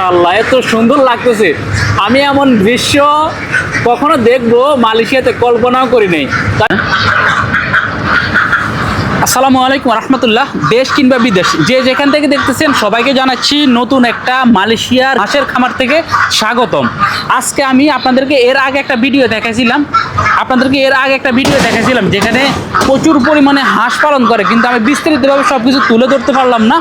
মাশাআল্লাহ, এত সুন্দর লাগতেছে। আমি এমন দৃশ্য কখনো দেখব মালয়েশিয়াতে কল্পনাও করি নাই। আসসালামু আলাইকুম রহমতুল্লাহ, দেশ কিংবা বিদেশ, যে যেখান থেকে দেখতেছেন সবাইকে জানাচ্ছি নতুন একটা মালয়েশিয়ার হাঁসের খামার থেকে স্বাগতম। আজকে আমি আপনাদেরকে এর আগে একটা ভিডিও দেখাইছিলাম আপনাদেরকে এর আগে একটা ভিডিও দেখাইছিলাম যেখানে প্রচুর পরিমাণে হাঁস পালন করে, কিন্তু আমি বিস্তারিতভাবে সব কিছু তুলে ধরতে পারলাম না।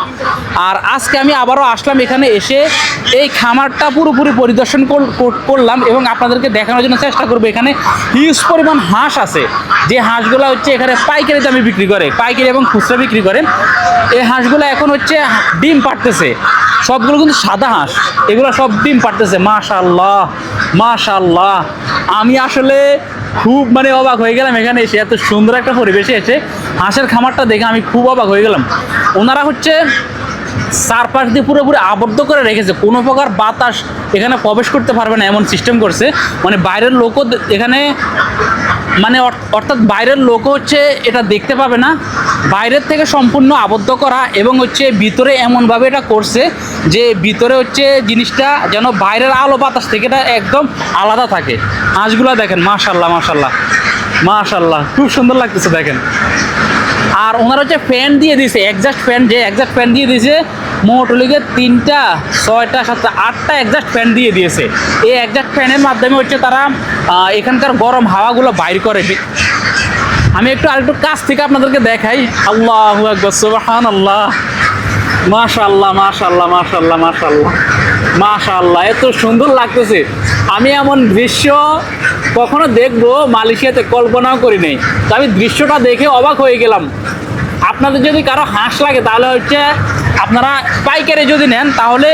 আর আজকে আমি আবারও আসলাম এখানে এসে এই খামারটা পুরোপুরি পরিদর্শন কর- কর- করলাম এবং আপনাদেরকে দেখানোর জন্য চেষ্টা করব। এখানে হিউজ পরিমাণ হাঁস আছে। যে হাঁসগুলো হচ্ছে এখানে পাইকারি দামে বিক্রি করে, পাইকারি এবং খুচরা বিক্রি করে এই হাঁসগুলো এখন হচ্ছে ডিম পাড়তেছে। সবগুলো কিন্তু সাদা হাঁস। এগুলো সব ডিম পাড়তেছে। মাশাল্লাহ মাশাল্লাহ আমি আসলে খুব মানে অবাক হয়ে গেলাম এখানে এসে, এত সুন্দর একটা পরিবেশে এসে। হাঁসের খামারটা দেখে আমি খুব অবাক হয়ে গেলাম। ওনারা হচ্ছে চারপাশ দিয়ে পুরোপুরি আবদ্ধ করে রেখেছে। কোনো প্রকার বাতাস এখানে প্রবেশ করতে পারবে না, এমন সিস্টেম করছে। মানে বাইরের লোকও এখানে মানে অর্থাৎ বাইরের লোকও হচ্ছে এটা দেখতে পাবে না। বাইরের থেকে সম্পূর্ণ আবদ্ধ করা এবং হচ্ছে ভিতরে এমনভাবে এটা করছে যে ভিতরে হচ্ছে জিনিসটা যেন বাইরের আলো বাতাস থেকে এটা একদম আলাদা থাকে। হাঁসগুলো দেখেন, মাশাল্লাহ মাশাল্লাহ মাশাল্লাহ, খুব সুন্দর লাগতেছে দেখেন। আর ওনার হচ্ছে ফ্যান দিয়ে দিয়েছে একজাস্ট ফ্যান যে একজাস্ট ফ্যান দিয়ে দিয়েছে মোট লিগে তিনটা, ছয়টা, সাতটা, আটটা একজাস্ট ফ্যান দিয়ে দিয়েছে। এই একজাস্ট ফ্যানের মাধ্যমে হচ্ছে তারা এখানকার গরম হাওয়াগুলো বাইর করে। আমি একটু আরেকটু কাছ থেকে আপনাদেরকে দেখাই। আল্লাহ সুবহান আল্লাহ মাশাল্লাহ মাশাল্লাহ মাশাল্লাহ মাশাল্লাহ মাশাল্লাহ এত সুন্দর লাগতেছে। আমি এমন দৃশ্য কখনো দেখব, মালয়েশিয়াতে কল্পনাও করি নাই। তো আমি দৃশ্যটা দেখে অবাক হয়ে গেলাম। আপনাদের যদি কারও হাঁস লাগে, তাহলে হচ্ছে আপনারা পাইকারি যদি নেন, তাহলে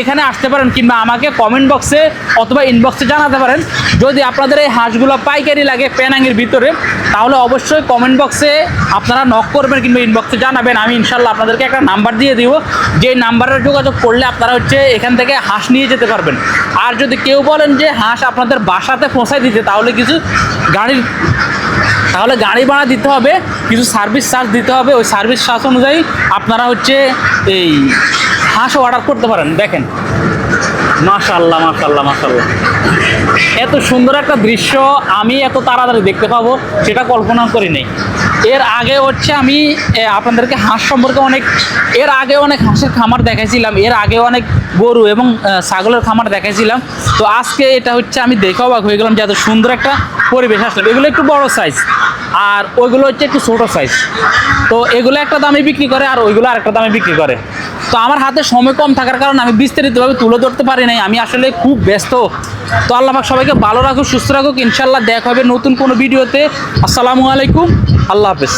এখানে আসতে পারেন কিংবা আমাকে কমেন্ট বক্সে অথবা ইনবক্সে জানাতে পারেন। যদি আপনাদের এই হাঁসগুলো পাইকারি লাগে প্যানাঙের ভিতরে, তাহলে অবশ্যই কমেন্ট বক্সে আপনারা নক করবেন কিংবা ইনবক্সে জানাবেন। আমি ইনশাল্লাহ আপনাদেরকে একটা নাম্বার দিয়ে দিব। যে নাম্বারের যোগাযোগ করলে আপনারা হচ্ছে এখান থেকে হাঁস নিয়ে যেতে পারবেন। আর যদি কেউ বলেন যে হাঁস আপনাদের বাসাতে পৌঁছায় দিতে, তাহলে কিছু গাড়ির তাহলে গাড়ি ভাড়া দিতে হবে, কিছু সার্ভিস চার্জ দিতে হবে, ওই সার্ভিস চার্জ অনুযায়ী আপনারা হচ্ছে এই হাঁস অর্ডার করতে পারেন, দেখেন। মাশাল্লাহ মাশাল্লাহ মাশাল্লাহ এত সুন্দর একটা দৃশ্য, আমি এত তাড়াতাড়ি দেখতে পাবো, সেটা কল্পনা করি নাই। এর আগে হচ্ছে আমি আপনাদেরকে হাঁস সম্পর্কে অনেক, এর আগে অনেক হাঁসের খামার দেখাইছিলাম, এর আগে অনেক গরু এবং ছাগলের খামার দেখাইছিলাম। তো আজকে এটা হচ্ছে আমি দেখে অবাক হয়ে গেলাম যে এত সুন্দর একটা পরিবেশ আসলাম এগুলো একটু বড় সাইজ আর ওইগুলো হচ্ছে একটু ছোটো সাইজ তো এগুলো একটা দামে বিক্রি করে, আর ওইগুলো আরেকটা দামে বিক্রি করে। তো আমার হাতে সময় কম থাকার কারণে আমি বিস্তারিতভাবে তুলে ধরতে পারি নাই। আমি আসলে খুব ব্যস্ত। তো আল্লাহ পাক সবাইকে ভালো রাখুক, সুস্থ রাখুক। ইনশাল্লাহ দেখা হবে নতুন কোনো ভিডিওতে। আসসালামু আলাইকুম। আল্লাহ হাফেজ।